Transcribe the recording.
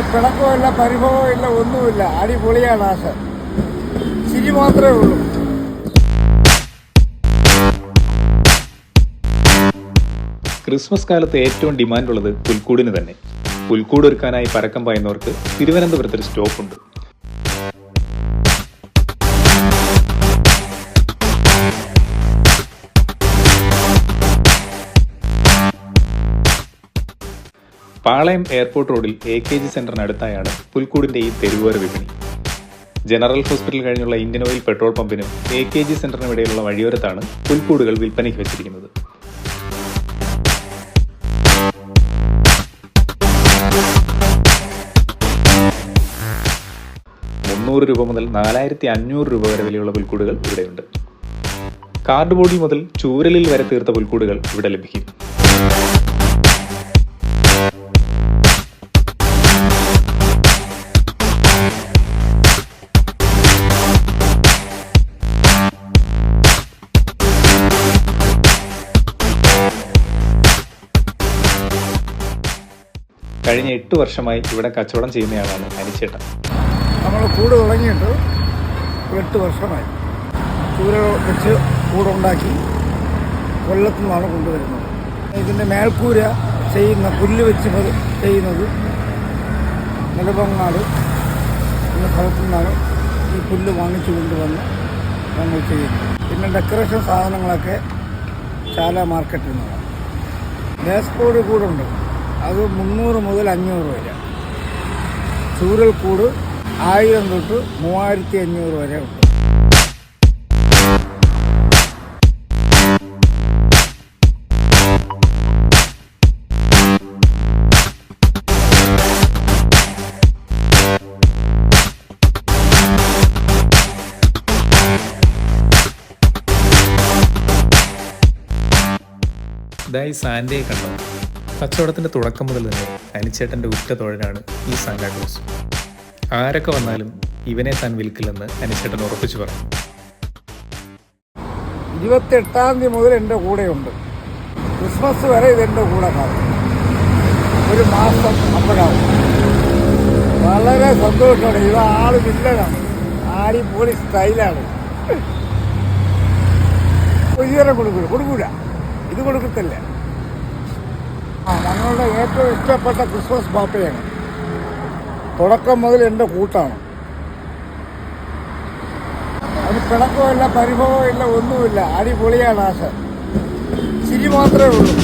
അതിന് പിണക്കമില്ല പരിഭവമില്ല ഒന്നുമില്ല. അടിപൊളിയാണ് ആശ. ചിരി മാത്രമേ ഉള്ളൂ. ക്രിസ്മസ് കാലത്ത് ഏറ്റവും ഡിമാൻഡുള്ളത് പുൽക്കൂടിന് തന്നെ. പുൽക്കൂട് ഒരുക്കാനായി പരക്കം പായുന്നവർക്ക് തിരുവനന്തപുരത്ത് ഒരു സ്റ്റോപ്പുണ്ട്. പാളയം എയർപോർട്ട് റോഡിൽ എ കെ ജി സെന്ററിനടുത്തായാണ് പുൽക്കൂടിന്റെ ഈ തെരുവോര വിപണി. ജനറൽ ഹോസ്പിറ്റൽ കഴിഞ്ഞുള്ള ഇന്ത്യൻ ഓയിൽ പെട്രോൾ പമ്പിനും എ കെ ജി സെന്ററിനും ഇടയിലുള്ള വഴിയോരത്താണ് പുൽക്കൂടുകൾ വിൽപ്പനയ്ക്ക് വെച്ചിരിക്കുന്നത്. മുന്നൂറ് രൂപ മുതൽ നാലായിരത്തി അഞ്ഞൂറ് രൂപ വരെ വിലയുള്ള പുൽക്കൂടുകൾ ഇവിടെയുണ്ട്. കാർഡ് ബോർഡിൽ മുതൽ ചൂരലിൽ വരെ തീർത്ത പുൽക്കൂടുകൾ ഇവിടെ ലഭിക്കും. കഴിഞ്ഞ എട്ട് വർഷമായി ഇവിടെ കച്ചവടം ചെയ്യുന്നയാളാണ് അനിച്ചേട്ടൻ. നമ്മൾ കൂട് തുടങ്ങിയിട്ട് എട്ട് വർഷമായി. ചൂര വെച്ച് കൂടുണ്ടാക്കി കൊല്ലത്തു നിന്നാണ് കൊണ്ടുവരുന്നത്. ഇതിന്റെ മേൽക്കൂര ചെയ്യുന്ന പുല്ല് വെച്ച് ചെയ്യുന്നത് നിലപങ്ങാട് എന്ന സ്ഥലത്തു നിന്നാണ് ഈ പുല്ല് വാങ്ങിച്ചു കൊണ്ടുവന്ന് നമ്മൾ ചെയ്യുന്നത് പിന്നെ ഡെക്കറേഷൻ സാധനങ്ങളൊക്കെ ചാല മാർക്കറ്റിൽ നിന്നാണ്. ബേസ് ബോർഡ് കൂടുണ്ട് അത് മുന്നൂറ് മുതൽ അഞ്ഞൂറ് വരെ. ചൂരൽ കൂട് ആയിരം തൊട്ട് മൂവായിരത്തി അഞ്ഞൂറ് വരെ ഉണ്ട്. ഇതായി സാൻഡേ കണ്ടോ? കച്ചവടത്തിന്റെ തുടക്കം മുതൽ തന്നെ അനിച്ചേട്ടന്റെ ഉറ്റ തൊഴിലാണ് ഈ സാന്റാക്ലോസ് ആരൊക്കെ വന്നാലും ഇവനെ താൻ വിൽക്കില്ലെന്ന് അനിച്ചേട്ടൻ ഉറപ്പിച്ചു പറഞ്ഞു. ഇരുപത്തി എട്ടാം തീയതി മുതൽ എന്റെ കൂടെയുണ്ട്. ക്രിസ്മസ് വരെ ഇതെന്റെ കൂടെ കാണും. ഒരു മാസം അപ്പോഴാവും വളരെ സന്തോഷമാണ്. ഇത് ആൾ വില്ലനാണ്. പോളി സ്റ്റൈലാണ്. ഇതുവരെ കൊടുക്കൂല. കൊടുക്കൂല. ഇത് കൊടുക്കത്തില്ല. ഞങ്ങളുടെ ഏറ്റവും ഇഷ്ടപ്പെട്ട ക്രിസ്മസ് പാപ്പയാണ് തുടക്കം മുതൽ എന്റെ കൂട്ടാണ്. അതിന് പിണക്കമില്ല പരിഭവമില്ല ഒന്നുമില്ല. അടിപൊളിയാണ് ആശ. ചിരി മാത്രമേ ഉള്ളൂ.